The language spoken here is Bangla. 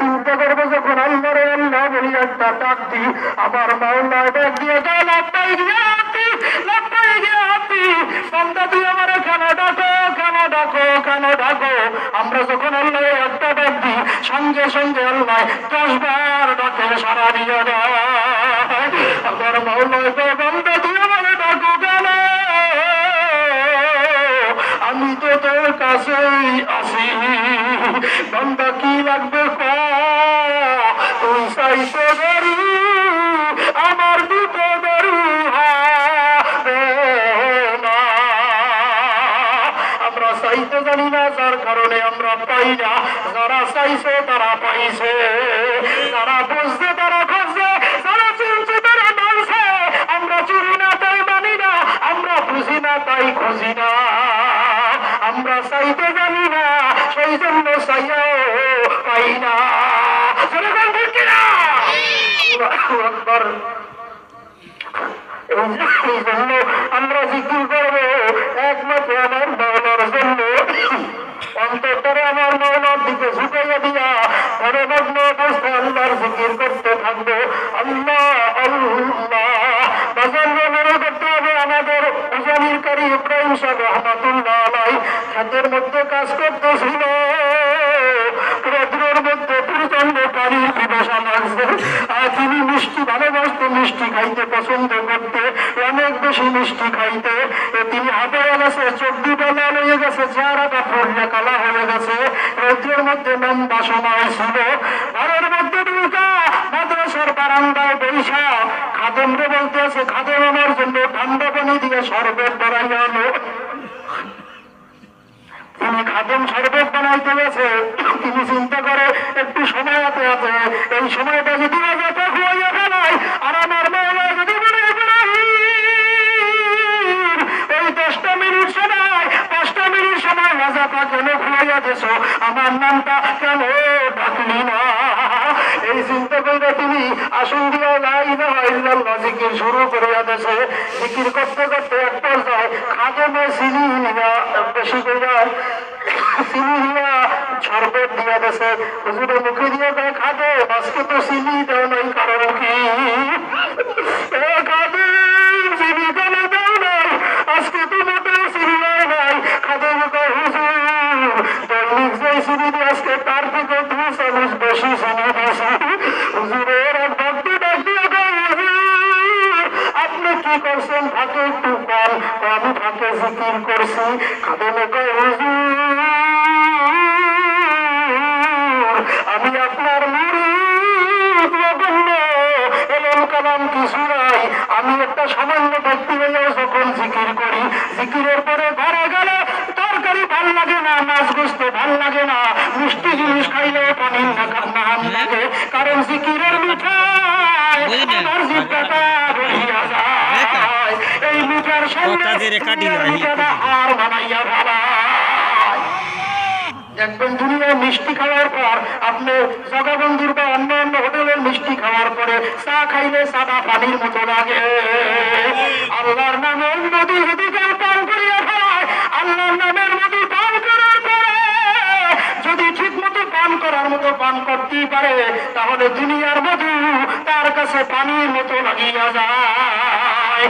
চিন্তা করব যখন আল্লাহরে আল্লাহ বলি, একটা ডাক দি আমার মাওলা ডাক দিয়ে গেল লাপ্পাই গিয়ে লাপ্পাই গিয়ে বান্দা, তুই আমার কেন ডাকো কেন ডাকো কেন ডাকো। আমরা যখন আল্লাহ একটা ডাক দিই, সঙ্গে সঙ্গে আল্লাহ দশ ডাকে সারা দিয়ে দেয় আমার মাওলা বান্দা, তুই বান্দা কি লাগবে তুই চাইতে পারি আমার হবে আমরা চাইতে জানি না, যার কারণে আমরা পাই না। যারা চাইছে, তারা পাইছে। যারা বুঝছে, তারা খুঁজছে। যারা চিনছে, তারা মানছে আমরা চুরি না, তাই মানি না। আমরা বুঝি না, তাই খুঁজি না। আমরা চাইতে জানি সেই জন্য চাইও পাই না সেরকম ঠিক কিনা? যে- এই জন্য আমরা জিকির করব, একমাত্র আমার কাজ তিনি মিষ্টি ভালোবাসতে মিষ্টি খাইতে পছন্দ করতে অনেক বেশি মিষ্টি খাইতে তিনি হাতে গেছে চোখ দুটা লাল হয়ে গেছে চেহারাটা ফুললে কালা হয়ে গেছে রৌদ্রের মধ্যে লম্বা সময় ছিল ঘরের মধ্যে ঢুকা মাদ্রাসার বারান্দায় বৈশা বলতে আছে খাদম আমার জন্য ঠান্ডা পানি দিয়ে শরবত বাড়াইয়া তিনি খাদম শরবত বানাইতে গেছে তিনি চিন্তা করে, একটু সময় হাতে আছে। এই সময়টা যদি আর আমার কেন না? এই চিন্তা করে তিনি আসন দিয়া না শুরু করিয়া জিকির করতে করতে এক পর্যায়ে খাদমে চিনি নিয়া বেশি যে চিনি দিয়ে আজকে তার থেকে দু চামচ বেশি চিনি দিয়েছি। হুজুরের এক ভক্ত ডাক আপনি কি করছেন? ফাঁকে একটু কম আমি ফাঁকে জিকির করছি খাদমে আমি আপনার আমি একটা সামান্য ব্যক্তি হলেও যখন জিকির করি, জিকিরের পরে ঘরে গেলে তরকারি ভালো লাগে না, মাছ গোস্ত ভালো লাগে না, মিষ্টি জিনিস খাইলেও নাকা নাম লাগে। কারণ জিকিরের মিঠাই হার বানাইয়া ভাবায় দেখবেন দুনিয়ায় মিষ্টি খাওয়ার পর আপনি জগাবন্ধুর বা অন্য অন্য হোটেলের মিষ্টি খাওয়ার পরে চা খাইলে সাদা পানির মতো লাগে। আল্লাহর নামে নদী নদীকার পান করিয়া ফেলায় আল্লাহর নামের নদী পান করার পরে যদি ঠিক মতো পান করার মতো পান করতেই পারে, তাহলে দুনিয়ার মধু তার কাছে পানির মতো লাগিয়া যায়।